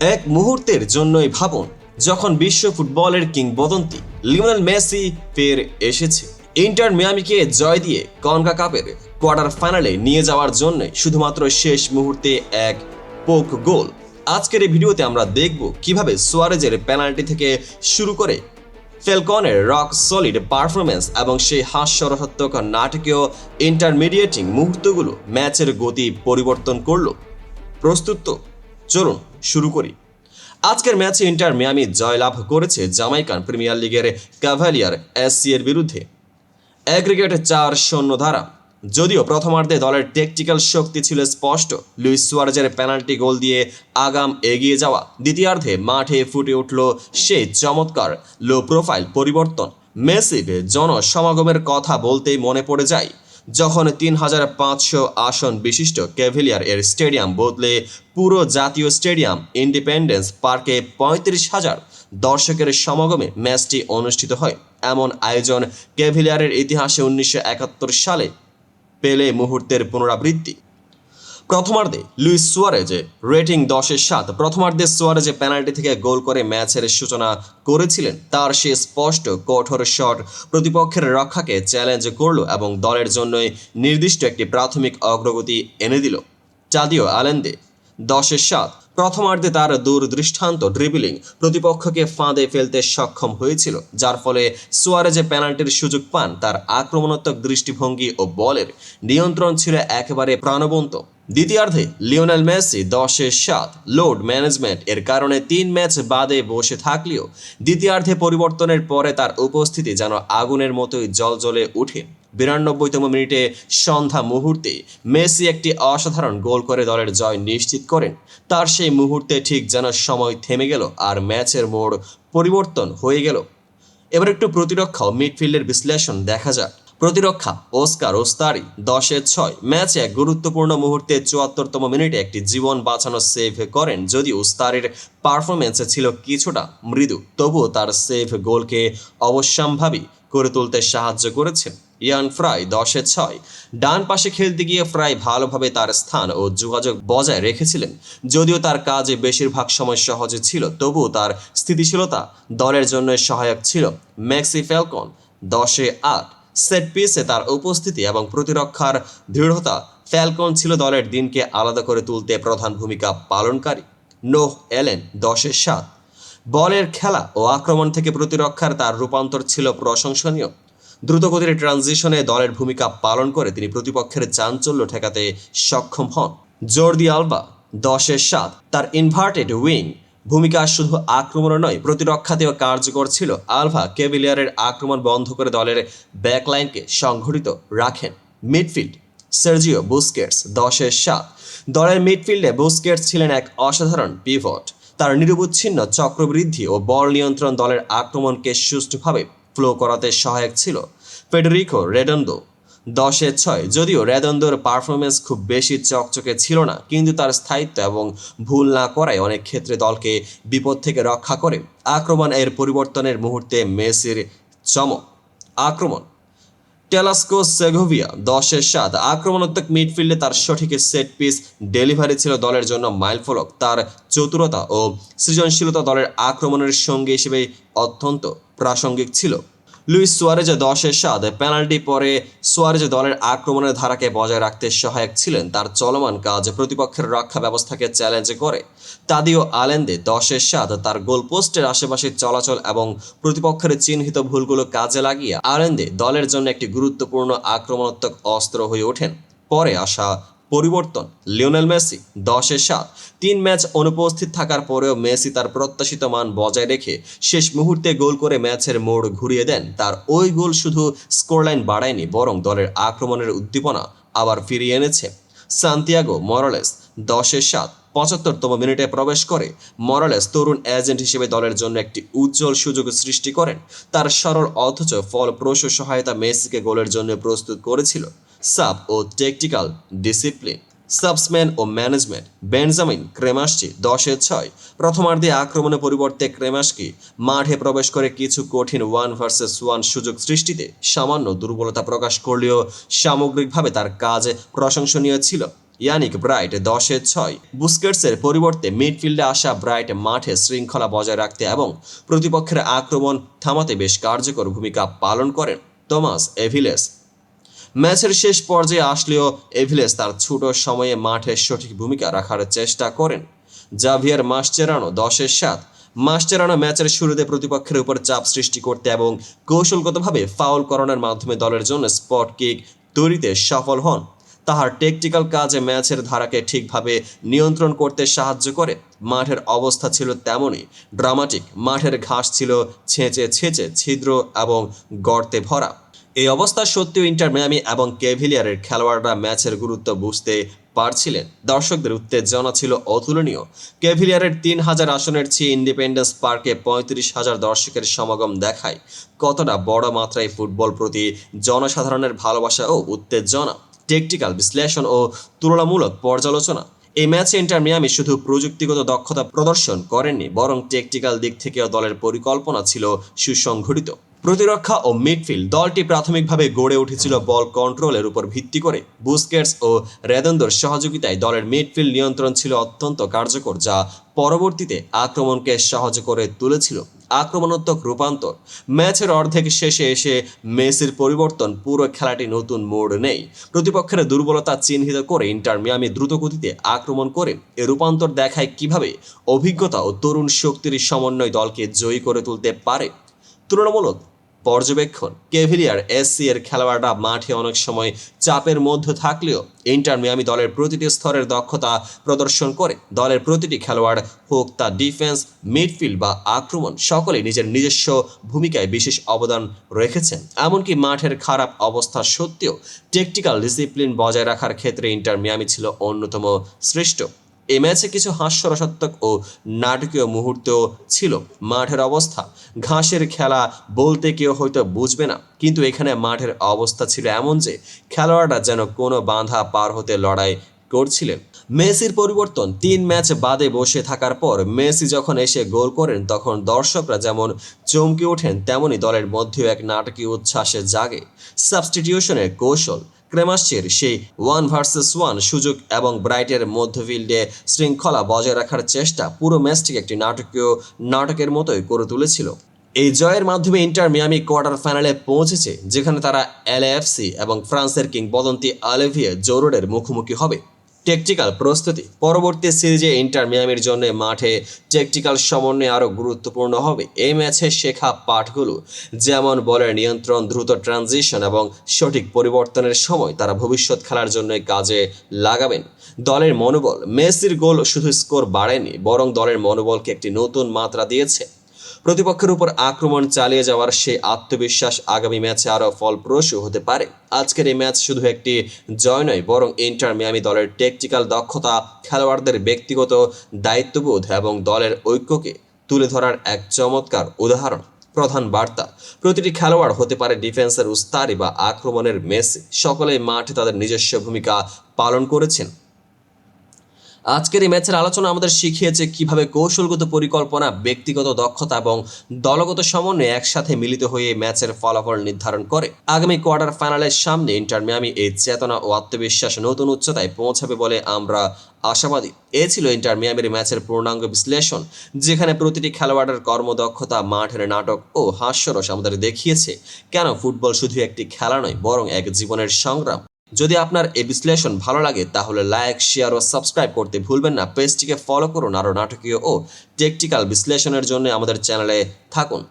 এক মুহূর্তের জন্যই ভাবুন, যখন বিশ্ব ফুটবলের কিংবদন্তি লিওনেল মেসি ফের এসেছে। ইন্টার মিয়ামিকে জয় দিয়ে কনকা কাপের কোয়ার্টার ফাইনালে নিয়ে যাওয়ার জন্য শুধুমাত্র শেষ মুহূর্তে এক পোক গোল। আজকের এই ভিডিওতে আমরা দেখব কীভাবে সোয়ারেজের পেনাল্টি থেকে শুরু করে ফেলকনের রক সলিড পারফরমেন্স এবং সেই হাস্যরসাত্মক নাটকীয় ইন্টারমিডিয়েটিং মুহূর্তগুলো ম্যাচের গতি পরিবর্তন করল। প্রস্তুত চলুন। শুরু করি। আজকের ম্যাচে ইন্টার মিয়ামি জয়লাভ করেছে জামাইকান প্রিমিয়ার লিগের ক্যাভালিয়ার এসসি এর বিরুদ্ধে। অ্যাগ্রিগেট চার শূন্য ধারা। যদিও প্রথমার্ধে দলের টেকটিক্যাল শক্তি ছিল স্পষ্ট, লুইস সুয়ারেজের পেনাল্টি গোল দিয়ে আগাম এগিয়ে যাওয়া। দ্বিতীয়ার্ধে মাঠে ফুটে উঠল সেই চমৎকার লো প্রোফাইল পরিবর্তন। মেসিভ জনসমাগমের কথা বলতেই মনে পড়ে যায় যখন তিন হাজার পাঁচশো আসন বিশিষ্ট ক্যাভিলিয়ার এর স্টেডিয়াম বদলে পুরো জাতীয় স্টেডিয়াম ইন্ডিপেন্ডেন্স পার্কে পঁয়ত্রিশ হাজার দর্শকের সমাগমে ম্যাচটি অনুষ্ঠিত হয়। এমন আয়োজন ক্যাভিলিয়ারের ইতিহাসে উনিশশো একাত্তর সালে পেলে মুহূর্তের পুনরাবৃত্তি। প্রথমার্ধে লুইস সুয়ারেজে রেটিং দশের সাত। প্রথমার্ধে সুয়ারেজে পেনাল্টি থেকে গোল করে ম্যাচের সূচনা করেছিলেন। তার সে স্পষ্ট কঠোর শট প্রতিপক্ষের রক্ষাকে চ্যালেঞ্জ করল এবং দলের জন্যই নির্দিষ্ট একটি প্রাথমিক অগ্রগতি এনে দিল। চাদিও আলেন্দে দশের সাত। প্রথমার্ধে তার দূরদৃষ্টান্ত ড্রিবলিং প্রতিপক্ষকে ফাঁদে ফেলতে সক্ষম হয়েছিল, যার ফলে সুয়ারেজে পেনাল্টির সুযোগ পান তার আক্রমণাত্মক দৃষ্টিভঙ্গি ও বলের নিয়ন্ত্রণ ছিল একেবারে প্রাণবন্ত। দ্বিতীয়ার্ধে লিওনেল মেসি দশে সাত। লোড ম্যানেজমেন্ট এর কারণে তিন ম্যাচ বাদে বসে থাকলেও দ্বিতীয়ার্ধে পরিবর্তনের পরে তার উপস্থিতি যেন আগুনের মতোই জল জ্বলে উঠে বিরানব্বইতম মিনিটে সন্ধ্যা মুহূর্তে মেসি একটি অসাধারণ গোল করে দলের জয় নিশ্চিত করেন। তার সেই মুহূর্তে ঠিক যেন সময় থেমে গেল আর ম্যাচের মোড় পরিবর্তন হয়ে গেল। এবার একটু প্রতিরক্ষা ও মিডফিল্ডের বিশ্লেষণ দেখা যাক। প্রতিরক্ষা, ওস্কার ওস্তারি দশে ছয়, ম্যাচে এক গুরুত্বপূর্ণ মুহূর্তে চুয়াত্তরতম মিনিটে একটি জীবন বাঁচানো সেভ করেন যদি উস্তারির পারফরমেন্সে ছিল কিছুটা মৃদু, তবুও তার সেভ গোলকে অবশ্যম্ভাবী করে তুলতে সাহায্য করেছে। ইয়ান ফ্রাই, দশে ছয়, ডান পাশে খেলতে গিয়ে ফ্রাই ভালোভাবে তার স্থান ও যোগাযোগ বজায় রেখেছিলেন, যদিও তার কাজে বেশিরভাগ সময় সহজে ছিল, তবুও তার স্থিতিশীলতা দলের জন্য সহায়ক ছিল। ম্যাক্সি ফ্যালকন, দশে আট সেট পিসে তার উপস্থিতি এবং প্রতিরক্ষার দৃঢ়তা ফ্যালকন ছিল দলের দিনকে আলাদা করে তুলতে প্রধান ভূমিকা পালনকারী। নোহ এলেন দশের সাত। বলের খেলা ও আক্রমণ থেকে প্রতিরক্ষার তার রূপান্তর ছিল প্রশংসনীয়। দ্রুতগতির ট্রানজিশনে দলের ভূমিকা পালন করে তিনি প্রতিপক্ষের চাঞ্চল্য ঠেকাতে সক্ষম হন। জর্দি আলবা, দশের সাত। তার ইনভার্টেড উইং ভূমিকা শুধু আক্রমণে নয়, প্রতিরক্ষাতেও কার্যকর ছিল। আলভা কেভিলিয়ারের আক্রমণ বন্ধ করে দলের ব্যাকলাইনকে সংঘটিত রাখেন। মিডফিল্ড, সার্জিও বুস্কেটস, দশের সাত। দলের মিডফিল্ডে বুস্কেটস ছিলেন এক অসাধারণ পিভট। তার নিরবচ্ছিন্ন চক্রবৃদ্ধি ও বল নিয়ন্ত্রণ দলের আক্রমণকে সুষ্ঠুভাবে ফ্লো করাতে সহায়ক ছিল। ফেডেরিকো রেডন্ডো দশে ছয়। যদিও রেদন্দোর পারফরমেন্স খুব বেশি চকচকে ছিল না, কিন্তু তার স্থায়িত্ব এবং ভুল না করায় অনেক ক্ষেত্রে দলকে বিপদ থেকে রক্ষা করে। আক্রমণ এর পরিবর্তনের মুহূর্তে মেসির চমক। আক্রমণ। টেলাস্কো সেগোভিয়া দশের সাত। আক্রমণাত্মক মিডফিল্ডে তার সঠিক সেট পিস ডেলিভারি ছিল দলের জন্য মাইলফলক। তার চতুরতা ও সৃজনশীলতা দলের আক্রমণের সঙ্গী হিসেবে অত্যন্ত প্রাসঙ্গিক ছিল। লুইস সুয়ারেজ দশের সাত পেনাল্টি পরে সুয়ারেজ দলের আক্রমণের ধারাকে বজায় রাখতে সহায়ক ছিলেন তার চলমান কাজ। প্রতিপক্ষের রক্ষা ব্যবস্থাকে চ্যালেঞ্জ করে। তাদিও আলেন্দে দশের সাত তার গোলপোস্টের আশেপাশে চলাচল এবং প্রতিপক্ষের চিহ্নিত ভুলগুলো কাজে লাগিয়ে আলেন্দে দলের জন্য একটি গুরুত্বপূর্ণ আক্রমণাত্মক অস্ত্র হয়ে ওঠেন। পরে আসা পরিবর্তন, লিওনেল মেসি, দশে সাত। তিন ম্যাচ অনুপস্থিত থাকার পরেও মেসি তার প্রত্যাশিত মান বজায় রেখে শেষ মুহূর্তে গোল করে ম্যাচের মোড় ঘুরিয়ে দেন। তার ওই গোল শুধু স্কোরলাইন বাড়ায়নি, বরং দলের আক্রমণের উদ্দীপনা আবার ফিরিয়ে এনেছে। সান্তিয়াগো মরালেস, দশে সাত, পঁচাত্তরতম মিনিটে প্রবেশ করে। মরালেস তরুণ এজেন্ট হিসেবে দলের জন্য একটি উজ্জ্বল সুযোগ সৃষ্টি করেন। তার সরল অথচ ফলপ্রসূ সহায়তা মেসিকে গোলের জন্য প্রস্তুত করেছিল। সাব ও টেকটিক্যাল ডিসিপ্লিন। সাবসম্যান ও ম্যানেজমেন্ট বেনজামিন ক্রেমাসচি দশে ছয়। প্রথমার্ধে আক্রমণের পরিবর্তে ক্রেমাসকি মাঠে প্রবেশ করে কিছু কঠিন ওয়ান ভার্সেস ওয়ান সুযোগ সৃষ্টিতে সামান্য দুর্বলতা প্রকাশ করলেও সামগ্রিকভাবে তার কাজ প্রশংসনীয় ছিল। ইয়ানিক ব্রাইট, দশে ছয়। বুস্কেটসের পরিবর্তে মিডফিল্ডে আসা ব্রাইট মাঠে শৃঙ্খলা বজায় রাখতে এবং প্রতিপক্ষের আক্রমণ থামাতে বেশ কার্যকর ভূমিকা পালন করেন। তোমাস এভিলেস ম্যাচের শেষ পর্যায়ে আসলেও এভিলেস তার ছোট সময়ে মাঠে সঠিক ভূমিকা রাখার চেষ্টা করেন। জাভিয়ার মাসচেরানো দশের সাত। মাসচেরানো ম্যাচের শুরুতে প্রতিপক্ষের উপর চাপ সৃষ্টি করতে এবং কৌশলগতভাবে ফাউল করানোর মাধ্যমে দলের জন্য স্পট কিক তৈরিতে সফল হন। তাহার টেকটিক্যাল কাজে ম্যাচের ধারাকে ঠিকভাবে নিয়ন্ত্রণ করতে সাহায্য করে। মাঠের অবস্থা ছিল তেমনই। ড্রামাটিক। মাঠের ঘাস ছিল ছেঁচে ছেঁচে, ছিদ্র এবং গর্তে ভরা। এই অবস্থা সত্ত্বেও ইন্টার মিয়ামি এবং কেভিলিয়ারের খেলোয়াড়রা ম্যাচের গুরুত্ব বুঝতে পারছিলেন। দর্শকদের উত্তেজনা ছিল অতুলনীয়। কেভিলিয়ারের তিন হাজার আসনের চেয়ে ইন্ডিপেন্ডেন্স পার্কে পঁয়ত্রিশ হাজার দর্শকের সমাগম দেখায়। কতটা বড় মাত্রায় ফুটবল প্রতি জনসাধারণের ভালোবাসা ও উত্তেজনা? টেকটিক্যাল বিশ্লেষণ ও তুলনামূলক পর্যালোচনা। এই ম্যাচে ইন্টার মিয়ামি শুধু প্রযুক্তিগত দক্ষতা প্রদর্শন করেননি, বরং টেকটিক্যাল দিক থেকেও দলের পরিকল্পনা ছিল সুসংঘটিত। প্রতিরক্ষা ও মিডফিল্ড দলটি প্রাথমিকভাবে গড়ে উঠেছিল বল কন্ট্রোলের উপর ভিত্তি করে। বুস্কেটস ও রেদন্দর সহযোগিতায় দলের মিডফিল্ড নিয়ন্ত্রণ ছিল অত্যন্ত কার্যকর, যা পরবর্তীতে আক্রমণকে সহজ করে তুলেছিল। আক্রমণাত্মক রূপান্তর। ম্যাচের অর্ধেক শেষে এসে মেসির পরিবর্তন, পুরো খেলাটি নতুন মোড় নেই। প্রতিপক্ষের দুর্বলতা চিহ্নিত করে ইন্টার মিয়ামি দ্রুতগতিতে আক্রমণ করে। এ রূপান্তর দেখায় কীভাবে অভিজ্ঞতা ও তরুণ শক্তির সমন্বয় দলকে জয়ী করে তুলতে পারে। তুলনামূলক পর্যবেক্ষণ। কেভিলিয়ার এসসি এর খেলোয়াড়রা মাঠে অনেক সময় চাপের মধ্যে থাকলেও ইন্টার মিয়ামি দলের প্রতিটি স্তরের দক্ষতা প্রদর্শন করে। দলের প্রতিটি খেলোয়াড় হোক তা ডিফেন্স, মিডফিল্ড বা আক্রমণ, সকলেই নিজের নিজস্ব ভূমিকায় বিশেষ অবদান রেখেছেন। এমনকি মাঠের খারাপ অবস্থা সত্ত্বেও টেকটিক্যাল ডিসিপ্লিন বজায় রাখার ক্ষেত্রে ইন্টার মিয়ামি ছিল অন্যতম শ্রেষ্ঠ। এই ম্যাচে কিছু হাস্যরসাত্মক ও নাটকীয় মুহূর্তও ছিল মাঠের অবস্থা। ঘাসের খেলা বলতে কেউ হয়তো বুঝবে না, কিন্তু এখানে মাঠের অবস্থা ছিল এমন যে খেলোয়াড়রা যেন কোনো বাঁধা পার হতে লড়াই করছিলেন। মেসির পরিবর্তন তিন ম্যাচ বাদে বসে থাকার পর মেসি যখন এসে গোল করেন, তখন দর্শকরা যেমন চমকে ওঠেন, তেমনি দলের মধ্যেও এক নাটকীয় উচ্ছ্বাসে জাগে। সাবস্টিটিউশনের কৌশল ক্রেমাসচির সেই ওয়ান ভার্সেস ওয়ান সুযোগ এবং ব্রাইটের মধ্যফিল্ডে শৃঙ্খলা বজায় রাখার চেষ্টা পুরো ম্যাচটিকে একটি নাটকীয় নাটকের মতোই করে তুলেছিল। এই জয়ের মাধ্যমে ইন্টার মিয়ামি কোয়ার্টার ফাইনালে পৌঁছেছে, যেখানে তারা এলএফসি এবং ফ্রান্সের কিংবদন্তি আলেভিয়ে জোরোডের মুখোমুখি হবে। টেকটিক্যাল প্রস্তুতি। পরবর্তী সিরিজে ইন্টার মিয়ামির জন্য মাঠে টেকটিক্যাল সমন্বয় আরও গুরুত্বপূর্ণ হবে। এই ম্যাচে শেখা পাঠগুলো, যেমন বলের নিয়ন্ত্রণ, দ্রুত ট্রানজিশন এবং সঠিক পরিবর্তনের সময় তারা ভবিষ্যৎ খেলার জন্য কাজে লাগাবেন। দলের মনোবল, মেসির গোল শুধু স্কোর বাড়েনি, বরং দলের মনোবলকে একটি নতুন মাত্রা দিয়েছে। প্রতিপক্ষের উপর আক্রমণ চালিয়ে যাওয়ার সেই আত্মবিশ্বাস আগামী ম্যাচে আরও ফলপ্রসূ হতে পারে। আজকের এই ম্যাচ শুধু একটি জয় নয়, বরং ইন্টার মিয়ামি দলের টেকটিক্যাল দক্ষতা, খেলোয়াড়দের ব্যক্তিগত দায়িত্ববোধ এবং দলের ঐক্যকে তুলে ধরার এক চমৎকার উদাহরণ। প্রধান বার্তা, প্রতিটি খেলোয়াড় হতে পারে ডিফেন্সের উস্তারি বা আক্রমণের মেসি। সকলেই মাঠে তাদের নিজস্ব ভূমিকা পালন করেছেন। আজকের এই ম্যাচের আলোচনা আমাদের শিখিয়েছে কীভাবে কৌশলগত পরিকল্পনা, ব্যক্তিগত দক্ষতা এবং দলগত সমন্বয়ে একসাথে মিলিত হয়ে ম্যাচের ফলাফল নির্ধারণ করে। আগামী কোয়ার্টার ফাইনালের সামনে ইন্টার মিয়ামি এই চেতনা ও আত্মবিশ্বাস নতুন উচ্চতায় পৌঁছাবে বলে আমরা আশাবাদী। এ ছিল ইন্টার মিয়ামির ম্যাচের পূর্ণাঙ্গ বিশ্লেষণ, যেখানে প্রতিটি খেলোয়াড়ের কর্মদক্ষতা, মাঠের নাটক ও হাস্যরস আমাদের দেখিয়েছে। কেন ফুটবল শুধু একটি খেলা নয়, বরং এক জীবনের সংগ্রাম। যদি আপনার এই বিশ্লেষণ ভালো লাগে, তাহলে লাইক শেয়ার ও সাবস্ক্রাইব করতে ভুলবেন না। পেজটিকে ফলো করুন আরও নাটকীয় ও টেকটিক্যাল বিশ্লেষণের জন্য আমাদের চ্যানেলে থাকুন।